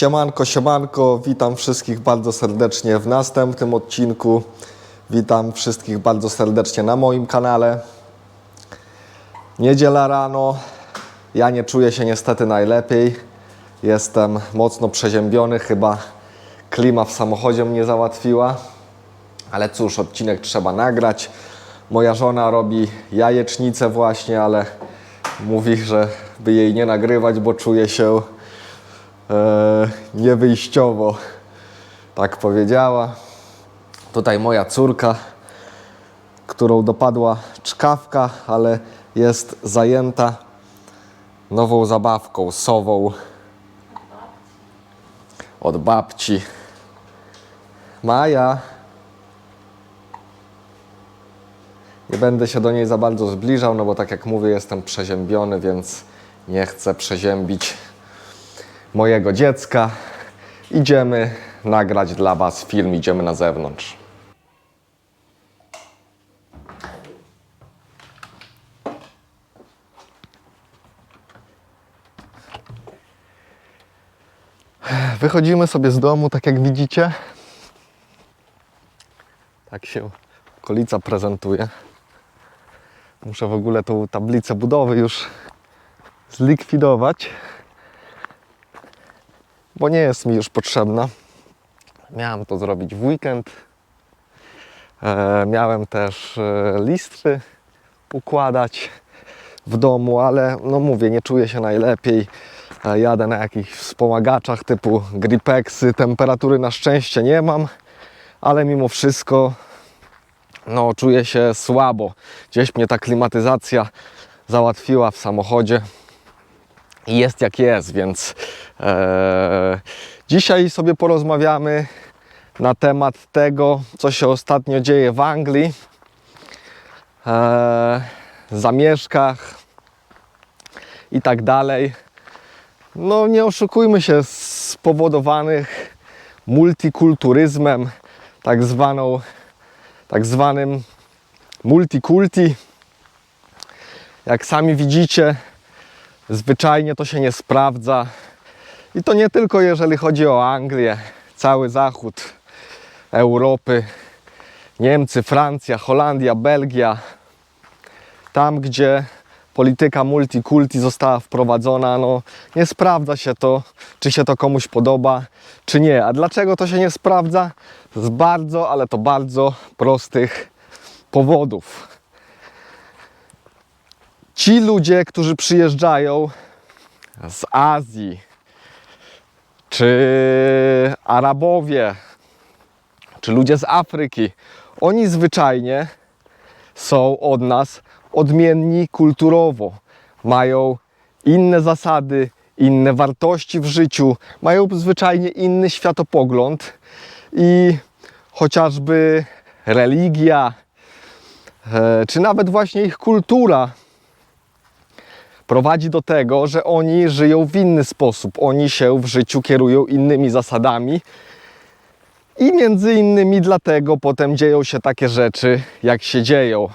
Siemanko, siemanko, witam wszystkich bardzo serdecznie w następnym odcinku. Witam wszystkich bardzo serdecznie na moim kanale. Niedziela rano, ja nie czuję się niestety najlepiej. Jestem mocno przeziębiony, chyba klima w samochodzie mnie załatwiła. Ale cóż, odcinek trzeba nagrać. Moja żona robi jajecznicę właśnie, ale mówi, że by jej nie nagrywać, bo czuje się niewyjściowo. Tak powiedziała. Tutaj moja córka, którą dopadła czkawka, ale jest zajęta nową zabawką, sową od babci. Maja. Nie będę się do niej za bardzo zbliżał, no bo tak jak mówię, jestem przeziębiony, więc nie chcę przeziębić mojego dziecka. Idziemy nagrać dla Was film, idziemy na zewnątrz. Wychodzimy sobie z domu, tak jak widzicie. Tak się okolica prezentuje. Muszę w ogóle tą tablicę budowy już zlikwidować, bo nie jest mi już potrzebna. Miałem to zrobić w weekend. E, miałem też e, listwy układać w domu, ale no mówię, nie czuję się najlepiej. E, jadę na jakichś wspomagaczach typu Gripexy. Temperatury na szczęście nie mam, ale mimo wszystko no, czuję się słabo. Gdzieś mnie ta klimatyzacja załatwiła w samochodzie jest jak jest, więc e, dzisiaj sobie porozmawiamy na temat tego, co się ostatnio dzieje w Anglii, e, zamieszkach i tak dalej. No nie oszukujmy się, spowodowanych multikulturyzmem, tak zwaną tak zwanym multikulti. Jak sami widzicie, zwyczajnie to się nie sprawdza. I to nie tylko jeżeli chodzi o Anglię, cały zachód Europy, Niemcy, Francja, Holandia, Belgia. Tam, gdzie polityka multikulti została wprowadzona, no nie sprawdza się to, czy się to komuś podoba, czy nie. A dlaczego to się nie sprawdza? Z bardzo, ale to bardzo prostych powodów. Ci ludzie, którzy przyjeżdżają z Azji, czy Arabowie, czy ludzie z Afryki, oni zwyczajnie są od nas odmienni kulturowo. Mają inne zasady, inne wartości w życiu, mają zwyczajnie inny światopogląd i chociażby religia, e, czy nawet właśnie ich kultura prowadzi do tego, że oni żyją w inny sposób. Oni się w życiu kierują innymi zasadami. I między innymi dlatego potem dzieją się takie rzeczy, jak się dzieją.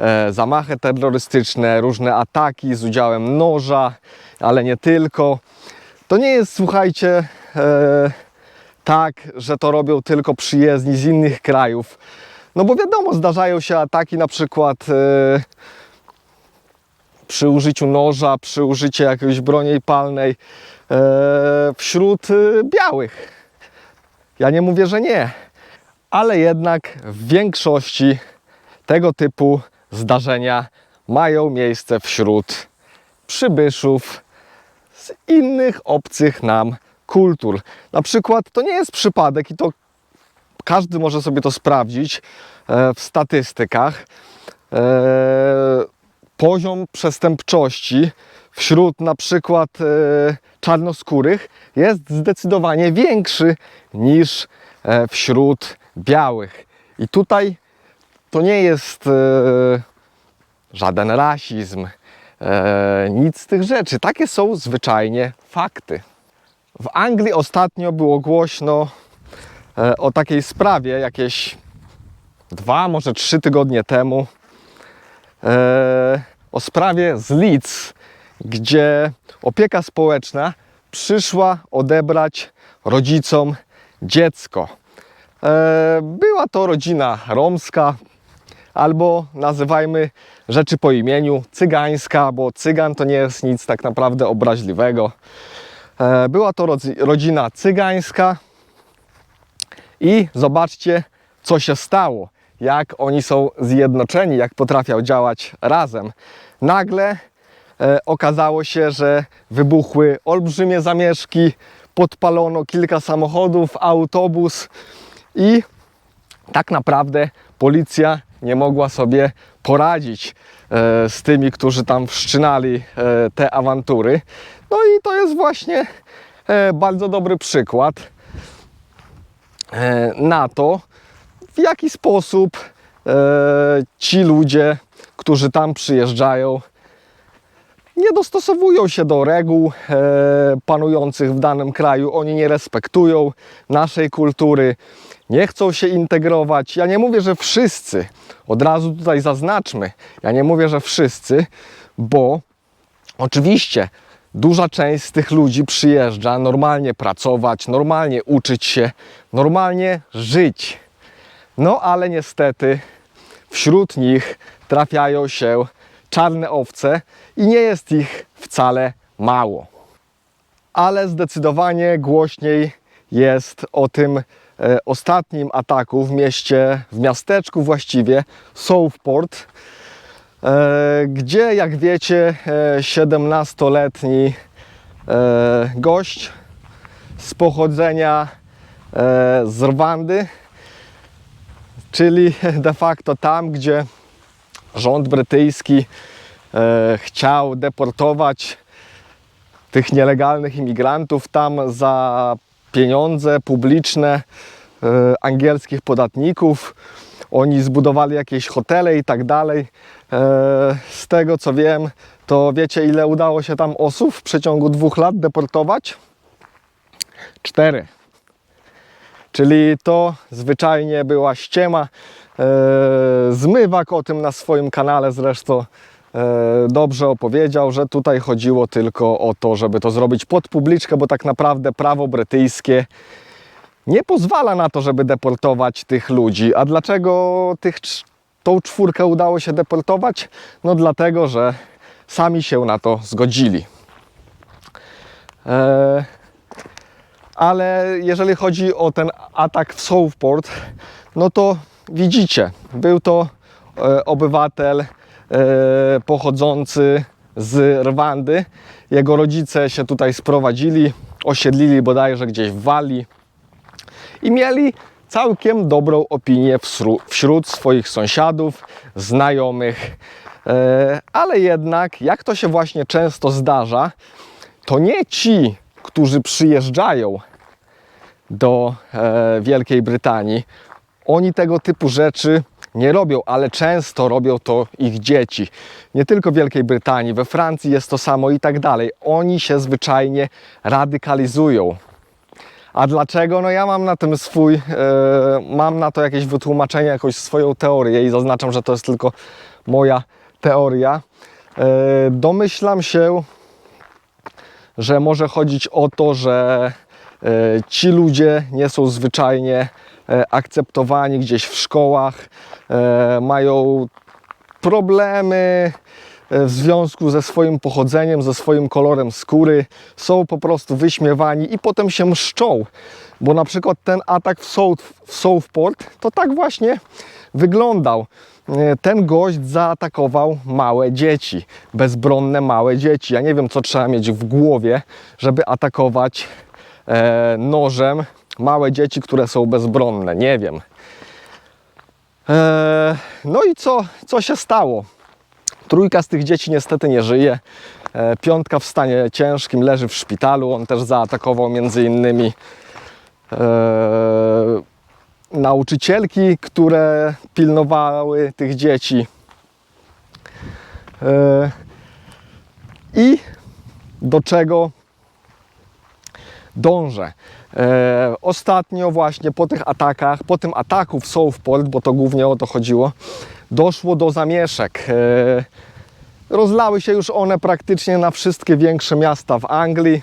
E, zamachy terrorystyczne, różne ataki z udziałem noża, ale nie tylko. To nie jest, słuchajcie, e, tak, że to robią tylko przyjezdni z innych krajów. No bo wiadomo, zdarzają się ataki na przykład e, przy użyciu noża, przy użyciu jakiejś broni palnej e, wśród e, białych. Ja nie mówię, że nie, ale jednak w większości tego typu zdarzenia mają miejsce wśród przybyszów z innych obcych nam kultur. Na przykład to nie jest przypadek i to każdy może sobie to sprawdzić e, w statystykach. Poziom przestępczości wśród na przykład e, czarnoskórych jest zdecydowanie większy niż e, wśród białych. I tutaj to nie jest e, żaden rasizm, nic z tych rzeczy. Takie są zwyczajnie fakty. W Anglii ostatnio było głośno o takiej sprawie jakieś dwa, może trzy tygodnie temu. O sprawie z Leeds, gdzie opieka społeczna przyszła odebrać rodzicom dziecko. E, Była to rodzina romska, albo nazywajmy rzeczy po imieniu cygańska, bo cygan to nie jest nic tak naprawdę obraźliwego. E, Była to rodzi- rodzina cygańska i zobaczcie, co się stało, jak oni są zjednoczeni, jak potrafią działać razem. Nagle e, okazało się, że wybuchły olbrzymie zamieszki, podpalono kilka samochodów, autobus i tak naprawdę policja nie mogła sobie poradzić e, z tymi, którzy tam wszczynali e, te awantury. No i to jest właśnie e, bardzo dobry przykład e, na to, w jaki sposób e, ci ludzie, którzy tam przyjeżdżają, nie dostosowują się do reguł e, panujących w danym kraju. Oni nie respektują naszej kultury, nie chcą się integrować. Ja nie mówię, że wszyscy, od razu tutaj zaznaczmy, ja nie mówię, że wszyscy, bo oczywiście duża część z tych ludzi przyjeżdża normalnie pracować, normalnie uczyć się, normalnie żyć. No ale niestety wśród nich trafiają się czarne owce i nie jest ich wcale mało. Ale zdecydowanie głośniej jest o tym e, ostatnim ataku w mieście, w miasteczku właściwie, Southport, e, gdzie jak wiecie e, 17-letni e, gość z pochodzenia e, z Rwandy, czyli de facto tam, gdzie rząd brytyjski e, chciał deportować tych nielegalnych imigrantów tam za pieniądze publiczne e, angielskich podatników. Oni zbudowali jakieś hotele i tak dalej. E, z tego co wiem, to wiecie ile udało się tam osób w przeciągu dwóch lat deportować? Cztery. Czyli to zwyczajnie była ściema. E, Zmywak o tym na swoim kanale zresztą e, dobrze opowiedział, że tutaj chodziło tylko o to, żeby to zrobić pod publiczkę, bo tak naprawdę prawo brytyjskie nie pozwala na to, żeby deportować tych ludzi. A dlaczego tych, tą czwórkę udało się deportować? No dlatego, że sami się na to zgodzili. E, ale jeżeli chodzi o ten atak w Southport, no to widzicie, był to e, obywatel e, pochodzący z Rwandy. Jego rodzice się tutaj sprowadzili, osiedlili bodajże gdzieś w Walii i mieli całkiem dobrą opinię wśród swoich sąsiadów, znajomych. E, ale jednak, jak to się właśnie często zdarza, to nie ci, którzy przyjeżdżają do e, Wielkiej Brytanii, oni tego typu rzeczy nie robią, ale często robią to ich dzieci. Nie tylko w Wielkiej Brytanii, we Francji jest to samo i tak dalej. Oni się zwyczajnie radykalizują. A dlaczego? No ja mam na tym swój, e, mam na to jakieś wytłumaczenie, jakąś swoją teorię i zaznaczam, że to jest tylko moja teoria. E, domyślam się, że może chodzić o to, że e, ci ludzie nie są zwyczajnie e, akceptowani gdzieś w szkołach, e, mają problemy w związku ze swoim pochodzeniem, ze swoim kolorem skóry, są po prostu wyśmiewani i potem się mszczą. Bo na przykład ten atak w, South, w Southport to tak właśnie wyglądał. E, Ten gość zaatakował małe dzieci, bezbronne małe dzieci. Ja nie wiem, co trzeba mieć w głowie, żeby atakować e, nożem małe dzieci, które są bezbronne. Nie wiem. E, no i co, co się stało? Trójka z tych dzieci niestety nie żyje. E, Piątka w stanie ciężkim leży w szpitalu. On też zaatakował między innymi e, nauczycielki, które pilnowały tych dzieci. E, I do czego dążę? E, ostatnio właśnie po tych atakach, po tym ataku w Southport, bo to głównie o to chodziło, doszło do zamieszek. E, rozlały się już one praktycznie na wszystkie większe miasta w Anglii.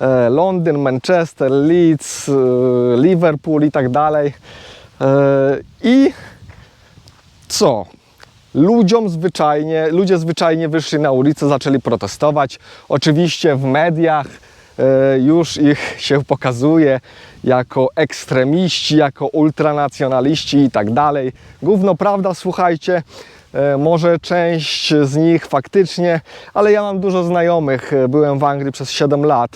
e, Londyn, Manchester, Leeds, e, Liverpool i tak dalej. E, I co? Ludziom zwyczajnie, ludzie zwyczajnie wyszli na ulicę, zaczęli protestować. Oczywiście w mediach już ich się pokazuje jako ekstremiści, jako ultranacjonaliści i tak dalej. Gówno prawda, słuchajcie, e, może część z nich faktycznie, ale ja mam dużo znajomych. E, Byłem w Anglii przez 7 lat.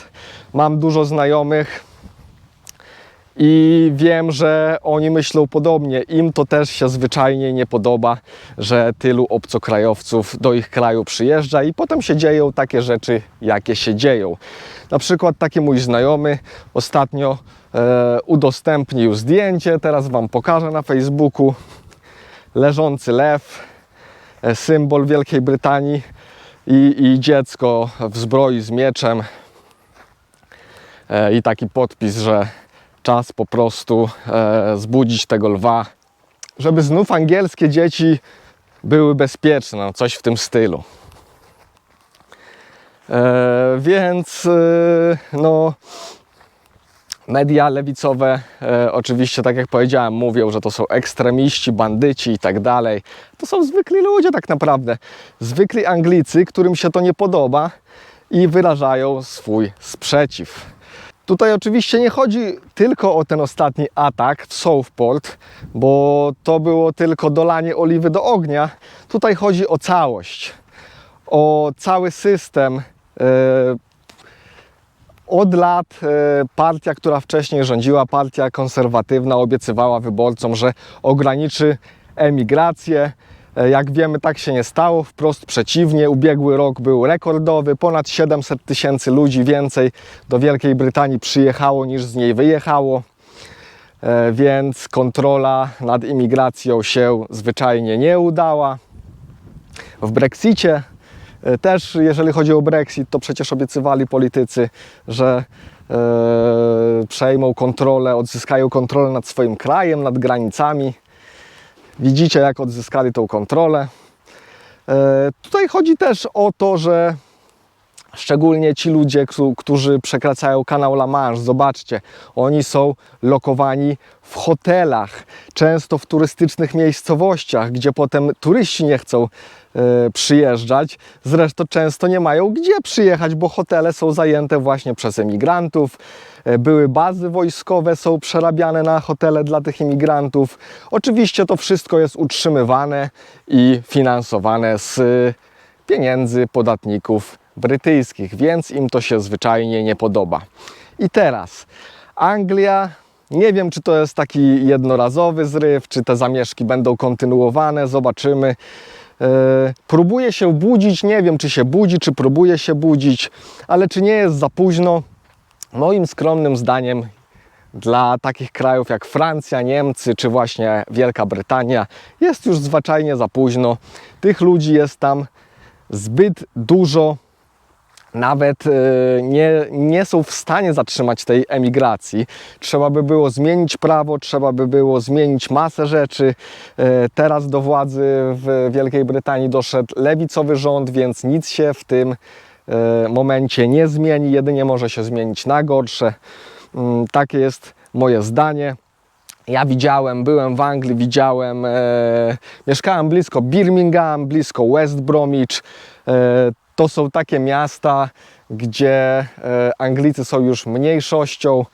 Mam dużo znajomych, i wiem, że oni myślą podobnie. Im to też się zwyczajnie nie podoba, że tylu obcokrajowców do ich kraju przyjeżdża i potem się dzieją takie rzeczy, jakie się dzieją. Na przykład taki mój znajomy ostatnio e, udostępnił zdjęcie, teraz Wam pokażę na Facebooku. Leżący lew, e, symbol Wielkiej Brytanii i, i dziecko w zbroi z mieczem. E, I taki podpis, że czas po prostu e, zbudzić tego lwa, żeby znów angielskie dzieci były bezpieczne, no, coś w tym stylu. E, więc e, no, media lewicowe oczywiście, tak jak powiedziałem, mówią, że to są ekstremiści, bandyci i tak dalej. To są zwykli ludzie tak naprawdę. Zwykli Anglicy, którym się to nie podoba i wyrażają swój sprzeciw. Tutaj oczywiście nie chodzi tylko o ten ostatni atak w Southport, bo to było tylko dolanie oliwy do ognia. Tutaj chodzi o całość, o cały system. E, Od lat e, partia, która wcześniej rządziła, partia konserwatywna, obiecywała wyborcom, że ograniczy emigrację. E, Jak wiemy, tak się nie stało, wprost przeciwnie. Ubiegły rok był rekordowy, ponad 700 tysięcy ludzi więcej do Wielkiej Brytanii przyjechało niż z niej wyjechało. E, Więc kontrola nad imigracją się zwyczajnie nie udała. W Brexicie e, też, jeżeli chodzi o Brexit, to przecież obiecywali politycy, że przejmą kontrolę, odzyskają kontrolę nad swoim krajem, nad granicami. Widzicie, jak odzyskali tą kontrolę. E, Tutaj chodzi też o to, że szczególnie ci ludzie, któ- którzy przekraczają kanał La Manche, zobaczcie, oni są lokowani w hotelach, często w turystycznych miejscowościach, gdzie potem turyści nie chcą e, przyjeżdżać. Zresztą często nie mają gdzie przyjechać, bo hotele są zajęte właśnie przez emigrantów. E, Były bazy wojskowe, są przerabiane na hotele dla tych imigrantów. Oczywiście to wszystko jest utrzymywane i finansowane z e, pieniędzy podatników brytyjskich, więc im to się zwyczajnie nie podoba. I teraz Anglia. Nie wiem, czy to jest taki jednorazowy zryw, czy te zamieszki będą kontynuowane, zobaczymy. E, Próbuje się budzić, nie wiem, czy się budzi, czy próbuje się budzić, ale czy nie jest za późno? Moim skromnym zdaniem dla takich krajów jak Francja, Niemcy czy właśnie Wielka Brytania jest już zwyczajnie za późno. Tych ludzi jest tam zbyt dużo. Nawet e, nie, nie są w stanie zatrzymać tej emigracji. Trzeba by było zmienić prawo, trzeba by było zmienić masę rzeczy. E, Teraz do władzy w Wielkiej Brytanii doszedł lewicowy rząd, więc nic się w tym momencie nie zmieni, jedynie może się zmienić na gorsze. Mm, Takie jest moje zdanie. Ja widziałem, byłem w Anglii, widziałem, e, mieszkałem blisko Birmingham, blisko West Bromwich. E, to są takie miasta, gdzie e, Anglicy są już mniejszością.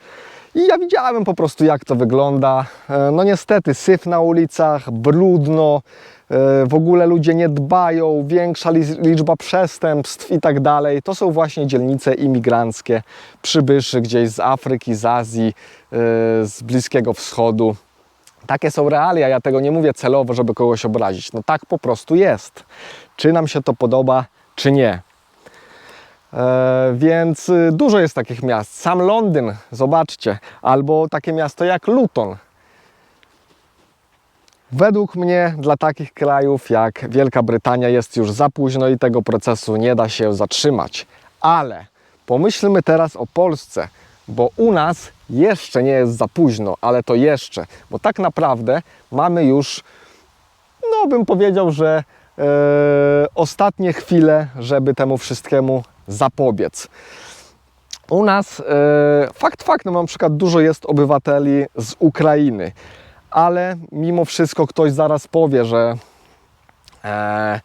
I ja widziałem po prostu, jak to wygląda. E, No niestety, syf na ulicach, brudno, e, w ogóle ludzie nie dbają, większa li- liczba przestępstw i tak dalej. To są właśnie dzielnice imigranckie, przybyszy gdzieś z Afryki, z Azji, e, z Bliskiego Wschodu. Takie są realia, ja tego nie mówię celowo, żeby kogoś obrazić. No tak po prostu jest. Czy nam się to podoba, czy nie. E, więc y, dużo jest takich miast. Sam Londyn, zobaczcie, albo takie miasto jak Luton. Według mnie dla takich krajów jak Wielka Brytania jest już za późno i tego procesu nie da się zatrzymać. Ale pomyślmy teraz o Polsce, bo u nas jeszcze nie jest za późno, ale to jeszcze, bo tak naprawdę mamy już no bym powiedział, że e, ostatnie chwile, żeby temu wszystkiemu zapobiec. U nas, e, fakt faktem, na przykład dużo jest obywateli z Ukrainy, ale mimo wszystko ktoś zaraz powie, że e, e,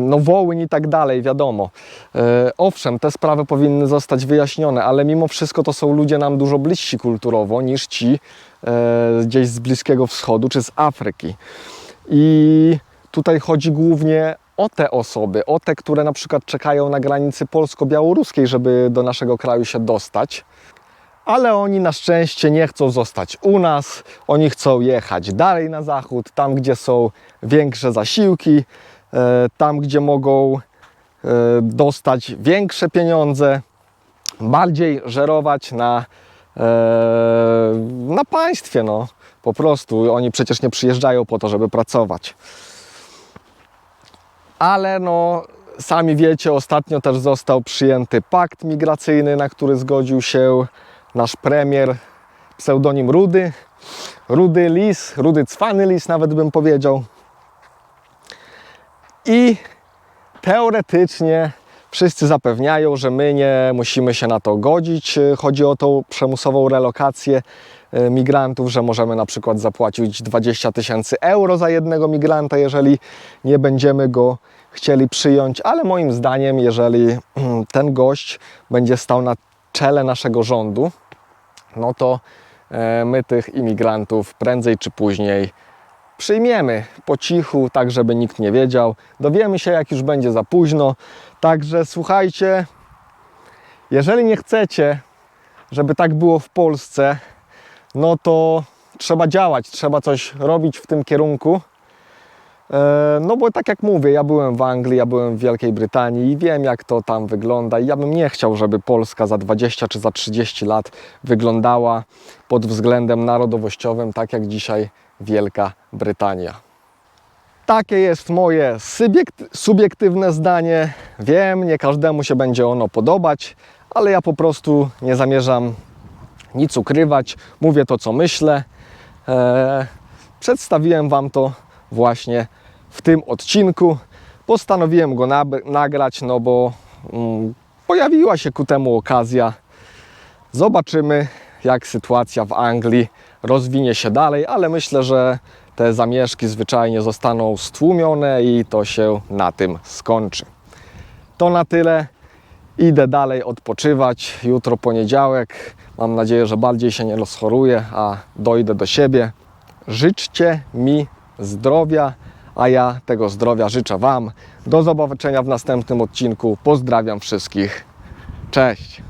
no Wołyń i tak dalej, wiadomo. E, owszem, te sprawy powinny zostać wyjaśnione, ale mimo wszystko to są ludzie nam dużo bliżsi kulturowo niż ci e, gdzieś z Bliskiego Wschodu czy z Afryki. I tutaj chodzi głównie o te osoby, o te, które na przykład czekają na granicy polsko-białoruskiej, żeby do naszego kraju się dostać. Ale oni na szczęście nie chcą zostać u nas, oni chcą jechać dalej na zachód, tam gdzie są większe zasiłki, e, tam gdzie mogą e, dostać większe pieniądze, bardziej żerować na, e, na państwie. No. Po prostu oni przecież nie przyjeżdżają po to, żeby pracować. Ale no, sami wiecie, ostatnio też został przyjęty pakt migracyjny, na który zgodził się nasz premier, pseudonim Rudy. Rudy Lis, Rudy Cwany Lis nawet bym powiedział. I teoretycznie wszyscy zapewniają, że my nie musimy się na to godzić. Chodzi o tą przymusową relokację e, migrantów, że możemy na przykład zapłacić 20 tysięcy euro za jednego migranta, jeżeli nie będziemy go chcieli przyjąć, ale moim zdaniem, jeżeli mm, ten gość będzie stał na czele naszego rządu, no to e, my tych imigrantów prędzej czy później przyjmiemy po cichu, tak żeby nikt nie wiedział. Dowiemy się, jak już będzie za późno. Także słuchajcie, jeżeli nie chcecie, żeby tak było w Polsce, no to trzeba działać, trzeba coś robić w tym kierunku. E, No bo tak jak mówię, ja byłem w Anglii, ja byłem w Wielkiej Brytanii i wiem jak to tam wygląda i ja bym nie chciał, żeby Polska za 20 czy za 30 lat wyglądała pod względem narodowościowym tak jak dzisiaj Wielka Brytania. Takie jest moje subiekt- subiektywne zdanie. Wiem, nie każdemu się będzie ono podobać, ale ja po prostu nie zamierzam nic ukrywać. Mówię to, co myślę. Eee, przedstawiłem Wam to właśnie w tym odcinku. Postanowiłem go nagrać, no bo mm, pojawiła się ku temu okazja. Zobaczymy, jak sytuacja w Anglii rozwinie się dalej, ale myślę, że te zamieszki zwyczajnie zostaną stłumione i to się na tym skończy. To na tyle. Idę dalej odpoczywać. Jutro poniedziałek. Mam nadzieję, że bardziej się nie rozchoruję, a dojdę do siebie. Życzcie mi zdrowia, a ja tego zdrowia życzę Wam. Do zobaczenia w następnym odcinku. Pozdrawiam wszystkich. Cześć.